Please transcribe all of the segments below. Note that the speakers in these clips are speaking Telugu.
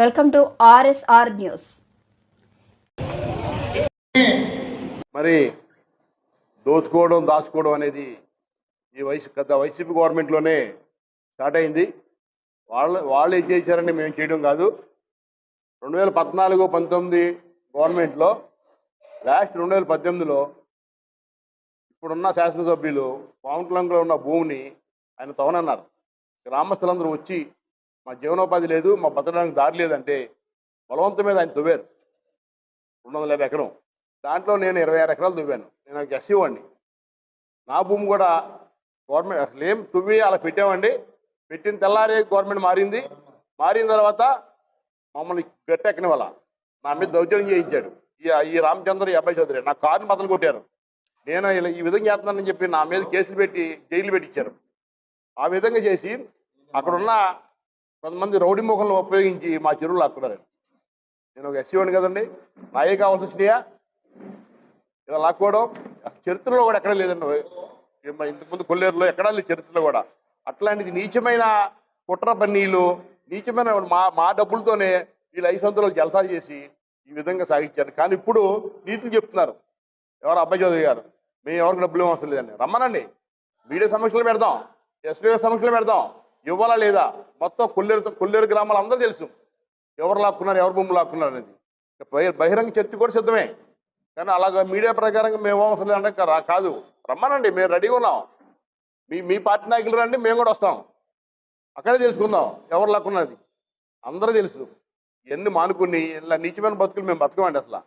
Welcome to RSR news. మరి దోచుకోవడం దాచుకోవడం అనేది ఈ వయసు గత వైసీపీ గవర్నమెంట్లోనే స్టార్ట్ అయింది. వాళ్ళు వాళ్ళు ఏం చేశారని మేము చేయడం కాదు. రెండు వేల పద్నాలుగు పంతొమ్మిది గవర్నమెంట్లో లాస్ట్ రెండు వేల పద్దెనిమిదిలో ఇప్పుడున్న శాసనసభ్యులు పవన్కులంలో ఉన్న భూమిని ఆయన తవనన్నారు గ్రామస్తులందరూ వచ్చి మా జీవనోపాధి లేదు మా బతకడానికి దారి లేదంటే బలవంతం మీద ఆయన తవ్వారు రెండు వందల యాభై ఎకరం. దాంట్లో నేను ఇరవై ఆరు ఎకరాలు దువ్వాను. నేను ఒక ఎస్సీ వాడిని. నా భూమి కూడా గవర్నమెంట్ అసలు ఏం తువ్వి అలా పెట్టామండి. పెట్టిన తెల్లారే గవర్నమెంట్ మారింది. మారిన తర్వాత మమ్మల్ని గట్టెక్కని వాళ్ళ నా మీద దౌర్జన్యం చేయించాడు. ఈ ఈ రామచంద్ర ఈ అబ్బాయి చౌదరి నా కారుని బదులు కొట్టారు. నేను ఇలా ఈ విధంగా చేస్తున్నానని చెప్పి నా మీద కేసులు పెట్టి జైలు పెట్టించారు. ఆ విధంగా చేసి అక్కడున్న కొంతమంది రౌడీ ముఖంలో ఉపయోగించి మా చెరువులు లాక్కున్నారు నేను ఒక ఎస్సీవాడిని కదండి నాయే కావాల్సి వచ్చినాయా ఇలా లాక్కోవడం చరిత్రలో కూడా ఎక్కడ లేదండి. ఇంతకుముందు కొల్లేరులో ఎక్కడా లేదు చరిత్రలో కూడా. అట్లాంటిది నీచమైన కుట్ర పన్నీలు నీచమైన మా మా డబ్బులతోనే వీళ్ళు ఐదు సంవత్సరాలు జలసాలు చేసి ఈ విధంగా సాగించారు. కానీ ఇప్పుడు నీతులు చెప్తున్నారు. ఎవరు అబ్బాయి చౌదరి గారు? మేము ఎవరికి డబ్బులు ఏం అవసరం లేదండి. రమ్మనండి. మీడియా సమక్షంలో పెడదాం. ఎస్పీ సమక్షంలో పెడదాం. ఇవ్వాలా లేదా? మొత్తం కొల్లేరు కొల్లేరు గ్రామాలు అందరూ తెలుసు. ఎవరు లాక్కున్నారు ఎవరు భూములు లాక్కున్నారు అనేది. బహి- బహిరంగ చర్చ కూడా సిద్ధమే. కానీ అలాగ మీడియా ప్రకారంగా మేము అవసరం లేదంటే రా- కాదు. రమ్మనండి మేము రెడీగా ఉన్నాం. మీ మీ పార్టీ నాయకులు రండి మేము కూడా వస్తాం. అక్కడే తెలుసుకుందాం ఎవరు లాక్కున్నది అందరూ తెలుసు. ఎన్ని మానుకుని ఇలా నీచమైన బతుకులు మేము బతకమండి అసలు.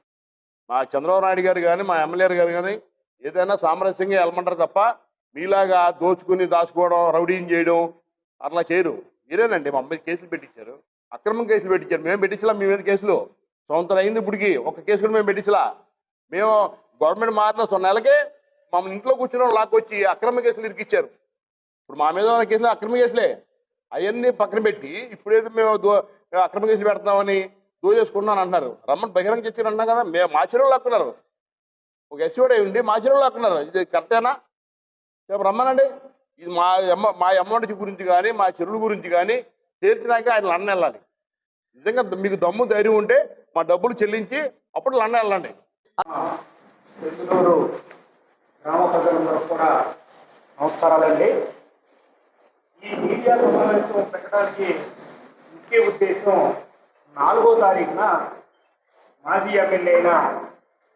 మా చంద్రబాబు నాయుడు గారు కానీ మా ఎమ్మెల్యే గారు కానీ ఏదైనా సామరస్యంగా వెళ్ళమంటారు తప్ప మీలాగా దోచుకుని దాచుకోవడం రౌడీని చేయడం అట్లా చేయరు. మీరేనండి మా అమ్మాయి కేసులు పెట్టించారు. అక్రమం కేసులు పెట్టించారు. మేము పెట్టించలా మీ మీద కేసులు. సంవత్సరం అయింది ఇప్పటికి. ఒక కేసు కూడా మేము పెట్టించలా. మేము గవర్నమెంట్ మారిన సొ నెలకే మమ్మల్ని ఇంట్లో కూర్చున్న వాళ్ళు లాక్కొచ్చి అక్రమ కేసులు ఇరికిచ్చారు. ఇప్పుడు మా మీద ఉన్న కేసులు అక్రమ కేసులే. అవన్నీ పక్కన పెట్టి ఇప్పుడేదో మేము దో అక్రమ కేసులు పెడతామని దోచేసుకున్నాను అంటున్నారు. రమ్మని బహిరంగ చర్చలు అంటున్నాం కదా మేము మా చెరువులు లాక్కున్నారు. ఒక ఎస్సీఓడే ఉండి మా చెరువులు లాక్కున్నారు. ఇది కరెక్టేనా? రేపు రమ్మనండి. ఇది మా అమ్మ మా అమౌంట్ గురించి కానీ మా చెరువుల గురించి కానీ తీర్చినాక ఆయన లండన్ వెళ్ళాలి. నిజంగా మీకు దమ్ము ధైర్యం ఉంటే మా డబ్బులు చెల్లించి అప్పుడు లండన్ వెళ్ళండి. గ్రామ ప్రజలందరూ కూడా నమస్కారాలండి. ఈ మీడియా సమావేశం పెట్టడానికి ముఖ్య ఉద్దేశం నాలుగో తారీఖున మాజీ ఎమ్మెల్యే అయిన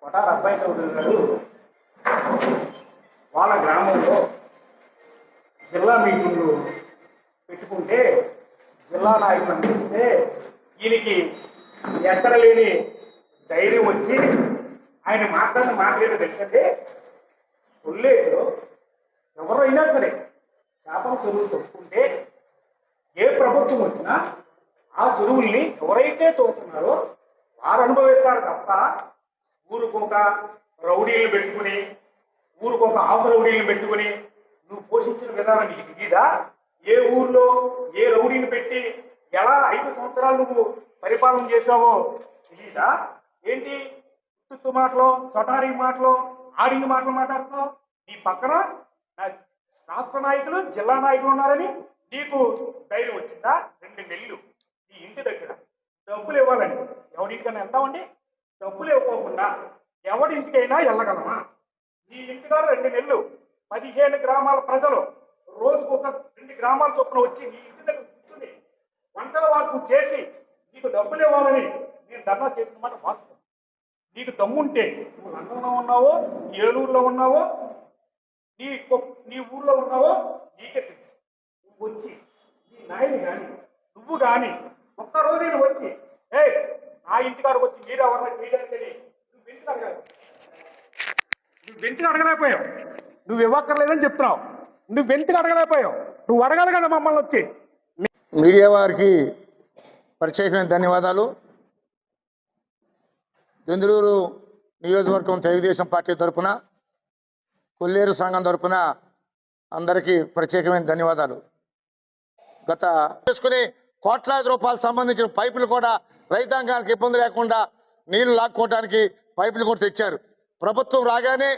కొటార అబ్బాయి చౌదరి గారు వాళ్ళ గ్రామంలో జిల్లా మీటింగ్లు పెట్టుకుంటే జిల్లా నాయకులను చూస్తే ఈయనకి ఎక్కడ లేని ధైర్యం వచ్చి ఆయన మాట్లాడిన మాట్లాడేది తెలిసిందే. కొల్లేరు ఎవరైనా సరే చేపల చెరువులు తొక్కుకుంటే ఏ ప్రభుత్వం వచ్చినా ఆ చెరువుల్ని ఎవరైతే తోపుతున్నారో వారు అనుభవిస్తారు తప్ప ఊరుకోక రౌడీలు పెట్టుకుని ఊరుకోక ఆపు రౌడీలు పెట్టుకుని నువ్వు పోషించిన విధానం నీకు ఏ ఊర్లో ఏ రౌడీని పెట్టి ఎలా ఐదు సంవత్సరాలు నువ్వు పరిపాలన చేసావో తెలీదా? ఏంటి? తుత్తు మాటలో చొటారి మాటలో ఆడింగ్ మాటలు మాట్లాడుతున్నావు? నీ పక్కన రాష్ట్ర నాయకులు జిల్లా నాయకులు ఉన్నారని నీకు ధైర్యం వచ్చిందా? రెండు నెలలు నీ ఇంటి దగ్గర డబ్బులు ఇవ్వాలని ఎవరింటికైనా వెళ్తామండి? డబ్బులు ఇవ్వకుండా ఎవడింటికైనా వెళ్ళగలమా? నీ ఇంటికాడ రెండు నెలలు పదిహేను గ్రామాల ప్రజలు రోజుకు ఒక రెండు గ్రామాల చొప్పున వచ్చి నీ ఇంటి దగ్గర కూర్చుని వంటల వార్పు చేసి నీకు డబ్బులు ఇవ్వాలని నేను ధర్నా చేసిన మాట వాస్తవం నీకు దమ్ముంటే నువ్వు లండన్లో ఉన్నావో ఏలూరులో ఉన్నావో నీ కొ- నీ ఊర్లో ఉన్నావో నీకే తెలుసు. నువ్వు వచ్చి నీ నాయని కానీ నువ్వు కానీ ఒక్క రోజు వచ్చి ఏ నా ఇంటికాడకు వచ్చి మీరు ఎవరన్నా చేయడానికి నువ్వు వెంటనే అడగలేదు నువ్వు వెంటనే అడగలేకపోయావు. నువ్వు ఇవ్వక్కర్లేదని చెప్తున్నావు. నువ్వు వెంటనే అడగలేకపోయావు. నువ్వు అడగాలి కదా మమ్మల్ని వచ్చి. మీడియా వారికి ప్రత్యేకమైన ధన్యవాదాలు. దెందులూరు నియోజకవర్గం తెలుగుదేశం పార్టీ తరఫున కొల్లేరు సంఘం తరఫున అందరికీ ప్రత్యేకమైన ధన్యవాదాలు. గత చేసుకుని కోట్లాది రూపాయలు సంబంధించిన పైపులు కూడా రైతాంగానికి ఇబ్బంది లేకుండా నీళ్ళు లాక్కోవడానికి పైపులు కూడా తెచ్చారు. ప్రభుత్వం రాగానే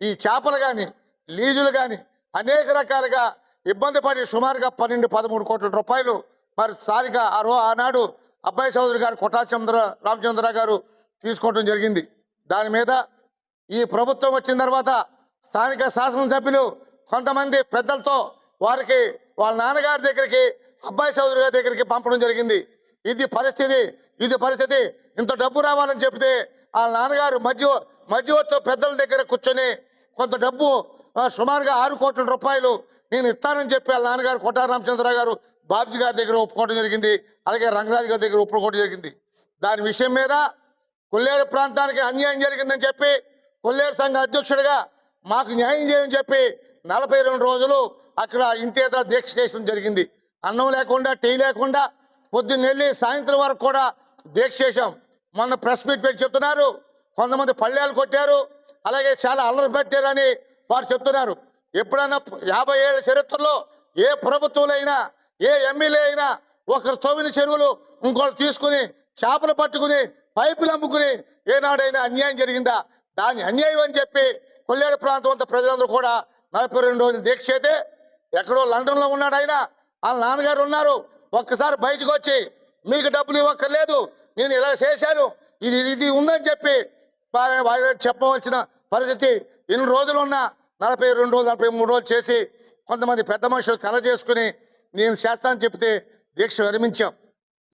ఈ చేపలు కానీ లీజులు కానీ అనేక రకాలుగా ఇబ్బంది పడి సుమారుగా పన్నెండు పదమూడు కోట్ల రూపాయలు మరి సారిగా ఆ రో ఆనాడు అబ్బాయి చౌదరి గారు కొటాచంద్ర రామచంద్ర గారు తీసుకోవడం జరిగింది. దాని మీద ఈ ప్రభుత్వం వచ్చిన తర్వాత స్థానిక శాసనసభ్యులు కొంతమంది పెద్దలతో వారికి వాళ్ళ నాన్నగారి దగ్గరికి అబ్బాయి చౌదరి గారి దగ్గరికి పంపడం జరిగింది. ఇది పరిస్థితి ఇది పరిస్థితి. ఇంత డబ్బు రావాలని చెప్తే వాళ్ళ నాన్నగారు మధ్య మధ్యవర్తి పెద్దల దగ్గర కూర్చొని కొంత డబ్బు సుమారుగా ఆరు కోట్ల రూపాయలు నేను ఇస్తానని చెప్పి వాళ్ళ నాన్నగారు కొట్టార రామచంద్ర గారు బాబ్జీ గారి దగ్గర ఒప్పుకోవడం జరిగింది అలాగే రంగరాజు గారి దగ్గర ఒప్పుకోవడం జరిగింది. దాని విషయం మీద కొల్లేరు ప్రాంతానికి అన్యాయం జరిగిందని చెప్పి కొల్లేరు సంఘ అధ్యక్షుడిగా మాకు న్యాయం చేయని చెప్పి నలభై రెండు రోజులు అక్కడ ఇంటి ఎదుర దీక్ష చేయడం జరిగింది. అన్నం లేకుండా టీ లేకుండా పొద్దున్న వెళ్ళి సాయంత్రం వరకు కూడా దీక్ష చేశాం. మొన్న ప్రెస్ మీట్ పెట్టి చెప్తున్నారు కొంతమంది పళ్ళేలు కొట్టారు అలాగే చాలా అల్లరి పెట్టారని వారు చెప్తున్నారు. ఎప్పుడైనా యాభై ఏళ్ళ చరిత్రలో ఏ ప్రభుత్వాలైనా ఏ ఎమ్మెల్యే అయినా ఒకరు తవ్విన చెరువులు ఇంకోటి తీసుకుని చేపలు పట్టుకుని పైపులు అమ్ముకుని ఏనాడైనా అన్యాయం జరిగిందా? దాన్ని అన్యాయం అని చెప్పి కొల్లేరు ప్రాంతం అంతా ప్రజలందరూ కూడా నలభై రెండు రోజులు దీక్ష అయితే ఎక్కడో లండన్లో ఉన్నాడు ఆయన. వాళ్ళ నాన్నగారు ఉన్నారు. ఒక్కసారి బయటకు వచ్చి మీకు డబ్బులు ఇవ్వక్కర్లేదు. నేను ఇలా చేశాను. ఇది ఇది ఉందని చెప్పి వారి- చెప్పవలసిన పరిస్థితి ఎన్ని రోజులు ఉన్నా నలభై రెండు రోజులు నలభై మూడు రోజులు చేసి కొంతమంది పెద్ద మనుషులు కల చేసుకుని నేను చేస్తానని చెప్తే దీక్ష విరమించాం.